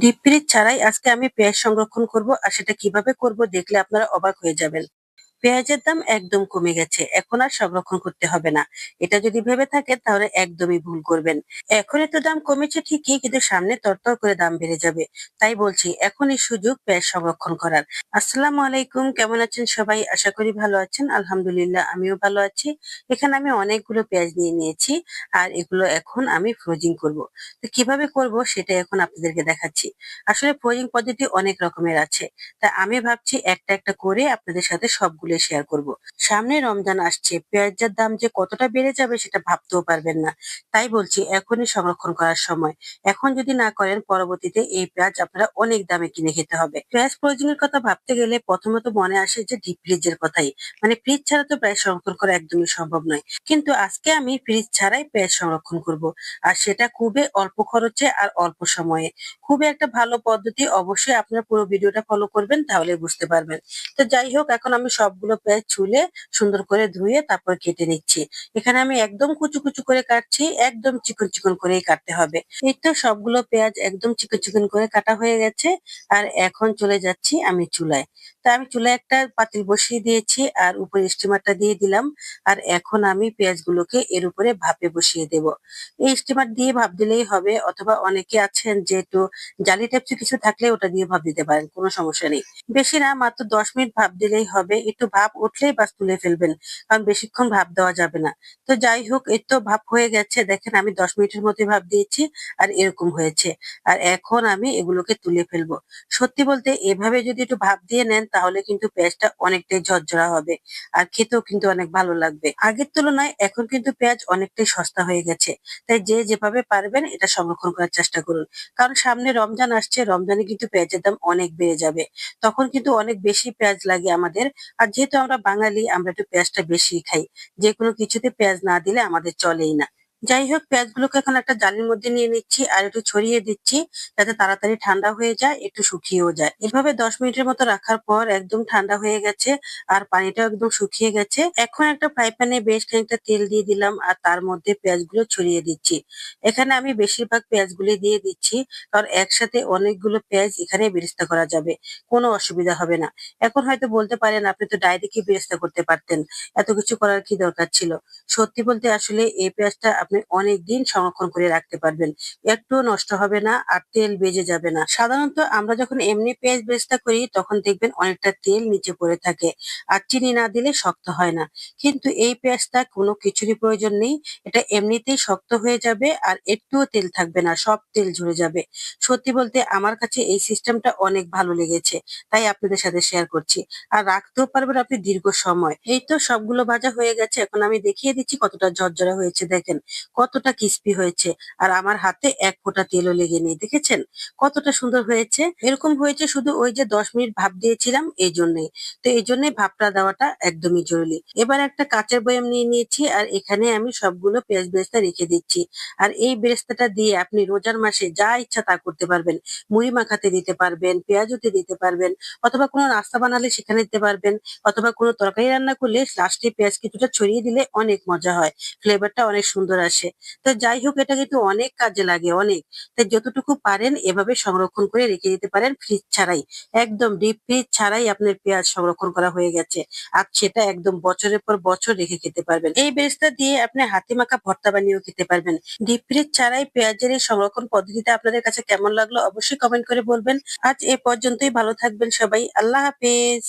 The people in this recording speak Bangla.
ডিপ ফ্রিজ ছাড়াই আজকে আমি পেঁয়াজ সংরক্ষণ করব আর সেটা কীভাবে করব দেখলে আপনারা অবাক হয়ে যাবেন। পেঁয়াজের দাম একদম কমে গেছে। এখন আর সংরক্ষণ করতে হবে না। এটা যদি ভেবে থাকেন তাহলে একদমই ভুল করবেন। এখন তো দাম কমেছে ঠিকই, কিন্তু সামনে তরতর করে দাম বেড়ে যাবে। তাই বলছি, এখনই সুযোগ পেঁয়াজ সংরক্ষণ করার। আসসালামু আলাইকুম, কেমন আছেন সবাই? আশা করি ভালো আছেন। আলহামদুলিল্লাহ, আমিও ভালো আছি। এখানে আমি অনেকগুলো পেঁয়াজ নিয়ে নিয়েছি, আর এগুলো এখন আমি ফ্রোজিং করব। তো কীভাবে করব সেটা এখন আপনাদেরকে দেখাচ্ছি। আসলে ফ্রোজিং পদ্ধতি অনেক রকমের আছে। তা আমি ভাবছি একটা একটা করে আপনাদের সাথে সবগুলো শেয়ার করব। সামনে রমজান আসছে, পেঁয়াজের দাম যে কতটা বেড়ে যাবে সেটা ভাবতেও পারবেন না। তাই বলছি, এখনই সংরক্ষণ করার সময়। এখন যদি না করেন, পরবর্তীতে এই পেঁয়াজ আপনারা অনেক দামে কিনে খেতে হবে। পেঁয়াজ প্রয়োজনের কথা ভাবতে গেলে প্রথমত মনে আসে যে ডিপ ফ্রিজের কথাই। মানে ফ্রিজ ছাড়া তো পেঁয়াজ সংরক্ষণ করা একদমই সম্ভব নয়। কিন্তু আজকে আমি ফ্রিজ ছাড়াই পেঁয়াজ সংরক্ষণ করব। আর সেটা খুবই অল্প খরচে আর অল্প সময়ে। খুবই একটা ভালো পদ্ধতি। অবশ্যই আপনারা পুরো ভিডিওটা ফলো করবেন, তাহলে বুঝতে পারবেন। তো যাই হোক, এখন আমি সবগুলো পেঁয়াজ ছুলে সুন্দর করে ধুয়ে তারপর কেটে নিচ্ছি। এখানে আমি একদম কুচু কুচু করে কাটছি, একদম চিকন চিকন করেই কাটতে হবে। এই তো সবগুলো পেঁয়াজ একদম চিকন চিকন করে কাটা হয়ে গেছে, আর এখন চলে যাচ্ছি আমি চুলায়। তা আমি চুলায় একটা পাতিল বসিয়ে দিয়েছি আর উপরে স্টিমারটা দিয়ে দিলাম। আর এখন আমি পেঁয়াজগুলোকে এর উপরে ভাপে বসিয়ে দেব। এই স্টিমার দিয়ে ভাপ দিলেই হবে অথবা অনেকে আছেন যে একটু জালি টাইপস কিছু থাকলে ওটা দিয়ে ভাপ দিতে পারেন, কোনো সমস্যা নেই। বেশি না, মাত্র দশ মিনিট ভাপ দিলেই হবে। একটু ভাপ উঠলেই বাস তুলে ফেলবেন, কারণ বেশিক্ষণ ভাপ দেওয়া যাবে না। তো যাই হোক, এই তো ভাপ হয়ে গেছে। দেখেন আমি দশ মিনিটের মধ্যে ভাপ দিয়েছি আর এরকম হয়েছে। আর এখন আমি এগুলোকে তুলে ফেলব। সত্যি বলতে এভাবে যদি একটু ভাপ দিয়ে নেন তাহলে কিন্তু পেঁয়াজটা অনেকটাই ঝরঝরা হবে। আর খেতেও কিন্তু অনেক ভালো লাগবে। আগের তুলনায় এখন কিন্তু পেঁয়াজ অনেকটাই সস্তা হয়ে গেছে। তাই যে যেভাবে পারবেন এটা সংরক্ষণ করার চেষ্টা করুন। কারণ সামনে রমজান আসছে, রমজানে কিন্তু পেঁয়াজের দাম অনেক বেড়ে যাবে। তখন কিন্তু অনেক বেশি পেঁয়াজ লাগে আমাদের। আর যেহেতু আমরা বাঙালি, আমরা একটু পেঁয়াজটা বেশি খাই। যে কোনো কিছুতে পেঁয়াজ না দিলে আমাদের চলেই না। যাই হোক পেঁয়াজগুলোকে এখন একটা জালির মধ্যে নিয়ে নিচ্ছি আর একটু ছড়িয়ে দিচ্ছি যাতে তাড়াতাড়ি ঠান্ডা হয়ে যায়, একটু শুকিয়েও যায়। এভাবে দশ মিনিটের মতো রাখার পর একদম ঠান্ডা হয়ে গেছে আর পানিটাও একদম শুকিয়ে গেছে। এখন একটা ফ্রাই প্যানে বেশ খানিকটা তেল দিয়ে দিলাম আর তার মধ্যে পেঁয়াজগুলো ছড়িয়ে দিচ্ছি। এখানে আমি বেশিরভাগ পেঁয়াজগুলি দিয়ে দিচ্ছি কারণ একসাথে অনেকগুলো পেঁয়াজ এখানে বেরেস্তা করা যাবে, কোনো অসুবিধা হবে না। এখন হয়তো বলতে পারেন, আপনি তো ডাইরেক্টই বেরেস্তা করতে পারতেন, এত কিছু করার কি দরকার ছিল? সত্যি বলতে আসলে এই পেঁয়াজটা আপনি অনেক দিন সংরক্ষণ করে রাখতে পারবেন। একটুও নষ্ট হবে না আর তেল বেজে যাবে না। সাধারণত আমরা যখন এমনি পেঁয়াজ বেরেস্তা করি, তখন দেখবেন অনেকটা তেল নিচে পড়ে থাকে আর চিনি না দিলে শক্ত হয় না। কিন্তু এই পেঁয়াজটা কোনো কিছুরই প্রয়োজন নেই। এটা এমনিতেই শক্ত হয়ে যাবে আর একটুও তেল থাকবে না, সব তেল ঝরে যাবে। সত্যি বলতে আমার কাছে এই সিস্টেমটা অনেক ভালো লেগেছে, তাই আপনাদের সাথে শেয়ার করছি। আর রাখতেও পারবেন আপনি দীর্ঘ সময়। এই তো সবগুলো ভাজা হয়ে গেছে, এখন আমি দেখিয়ে দিচ্ছি কতটা ঝরঝরা হয়েছে, দেখেন। কতটা ক্রিস্পি হয়েছে আর আমার হাতে এক ফোঁটা তেলও লেগে নেই, দেখেছেন? কতটা সুন্দর হয়েছে। এরকম হয়েছে শুধু ওই যে দশ মিনিট ভাপ দিয়েছিলাম এই জন্যই তো এই জন্যই ভাপটা দেওয়াটা একদমই জরুরি। এবার একটা কাঁচের বয়াম নিয়ে নিয়েছি আর এখানে আমি সবগুলো পেঁয়াজ বেরেস্তা রেখে দিচ্ছি। আর এই বেরেস্তাটা দিয়ে আপনি রোজার মাসে যা ইচ্ছা তা করতে পারবেন। মুড়ি মাখাতে দিতে পারবেন পেঁয়াজুতে দিতে পারবেন, অথবা কোনো নাস্তা বানালে সেখানে দিতে পারবেন, অথবা কোনো তরকারি রান্না করলে লাস্টে পেঁয়াজ কিছুটা ছড়িয়ে দিলে অনেক মজা হয়। ফ্লেভারটা অনেক সুন্দর আসে। তো যাই হোক এটা কিন্তু অনেক কাজে লাগে, অনেক। তাই যতটুকু পারেন এভাবে সংরক্ষণ করে রেখে দিতে পারেন ফ্রিজ ছাড়াই। একদম ডিপ ফ্রিজ ছাড়াই আপনার পেঁয়াজ সংরক্ষণ করা হয়ে গেছে। আর সেটা একদম বছরের পর বছর রেখে খেতে পারবেন। এই বেরেস্তা দিয়ে আপনি হাতে মাখা ভর্তা বানিয়েও খেতে পারবেন। ডিপ ফ্রিজ ছাড়াই পেঁয়াজের এই সংরক্ষণ পদ্ধতিটা আপনাদের কাছে কেমন লাগল অবশ্যই কমেন্ট করে বলবেন। আজ এ পর্যন্তই, ভালো থাকবেন সবাই। আল্লাহ হাফেজ।